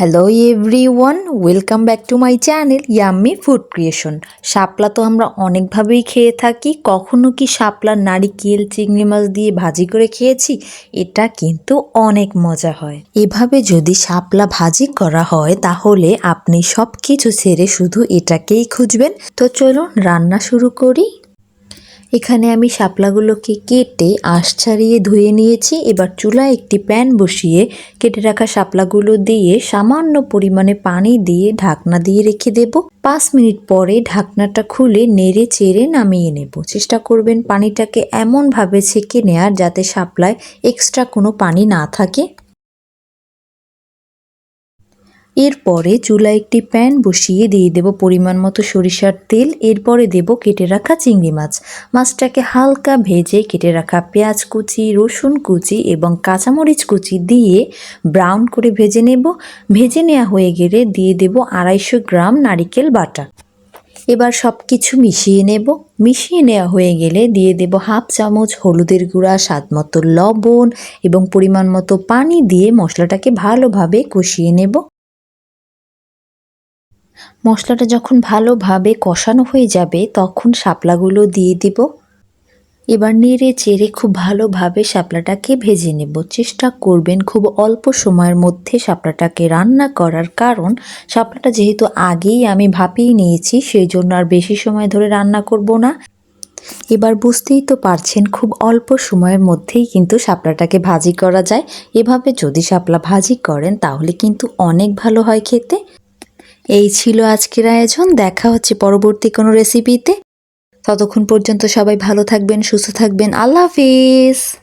Hello everyone welcome back to my channel yummy food creation Shapla তো আমরা অনেকভাবেই খেয়ে থাকি, কখনো কি শাপলা নারিকেল, চিংড়ি মাছ দিয়ে ভাজি করে খেয়েছি? এটা কিন্তু অনেক মজা হয়। এভাবে যদি শাপলা ভাজি করা হয়, তাহলে আপনি সব কিছু ছেড়ে শুধু এটাকেই খুঁজবেন। তো চলুন রান্না শুরু করি। এখানে আমি শাপলাগুলোকে কেটে আঁশ ছাড়িয়ে ধুয়ে নিয়েছি। এবার চুলায় একটি প্যান বসিয়ে কেটে রাখা শাপলাগুলো দিয়ে সামান্য পরিমাণে পানি দিয়ে ঢাকনা দিয়ে রেখে দেব। পাঁচ মিনিট পরে ঢাকনাটা খুলে নেড়ে চেড়ে নামিয়ে নেব। চেষ্টা করবেন পানিটাকে এমনভাবে ছেঁকে নেয়ার যাতে শাপলায় এক্সট্রা কোনো পানি না থাকে। এরপরে চুলায় একটি প্যান বসিয়ে দিয়ে দেব পরিমাণ মতো সরিষার তেল। এরপরে দেব কেটে রাখা চিংড়ি মাছ। মাছটাকে হালকা ভেজে কেটে রাখা পেঁয়াজ কুচি, রসুন কুচি এবং কাঁচামরিচ কুচি দিয়ে ব্রাউন করে ভেজে নেব। ভেজে নেওয়া হয়ে গেলে দিয়ে দেব আড়াইশো গ্রাম নারিকেল বাটা। এবার সব কিছু মিশিয়ে নেব। মিশিয়ে নেওয়া হয়ে গেলে দিয়ে দেব হাফ চামচ হলুদের গুঁড়া, স্বাদ মতো লবণ এবং পরিমাণ মতো পানি দিয়ে মশলাটাকে ভালোভাবে কষিয়ে নেব। মশলাটা যখন ভালোভাবে কষানো হয়ে যাবে, তখন শাপলাগুলো দিয়ে দিব। এবার নেড়ে চেড়ে খুব ভালোভাবে শাপলাটাকে ভেজে নেব। চেষ্টা করবেন খুব অল্প সময়ের মধ্যে শাপলাটাকে রান্না করার কারণ শাপলাটা যেহেতু আগেই আমি ভাপিয়ে নিয়েছি, সেই জন্য আর বেশি সময় ধরে রান্না করব না। এবার বুঝতেই তো পারছেন, খুব অল্প সময়ের মধ্যেই কিন্তু শাপলাটাকে ভাজি করা যায়। এভাবে যদি শাপলা ভাজি করেন, তাহলে কিন্তু অনেক ভালো হয় খেতে। এই ছিল আজকের আয়োজন। দেখা হচ্ছে পরবর্তী কোনো রেসিপিতে ততক্ষণ পর্যন্ত সবাই ভালো থাকবেন, সুস্থ থাকবেন। আল্লাহ হাফিজ।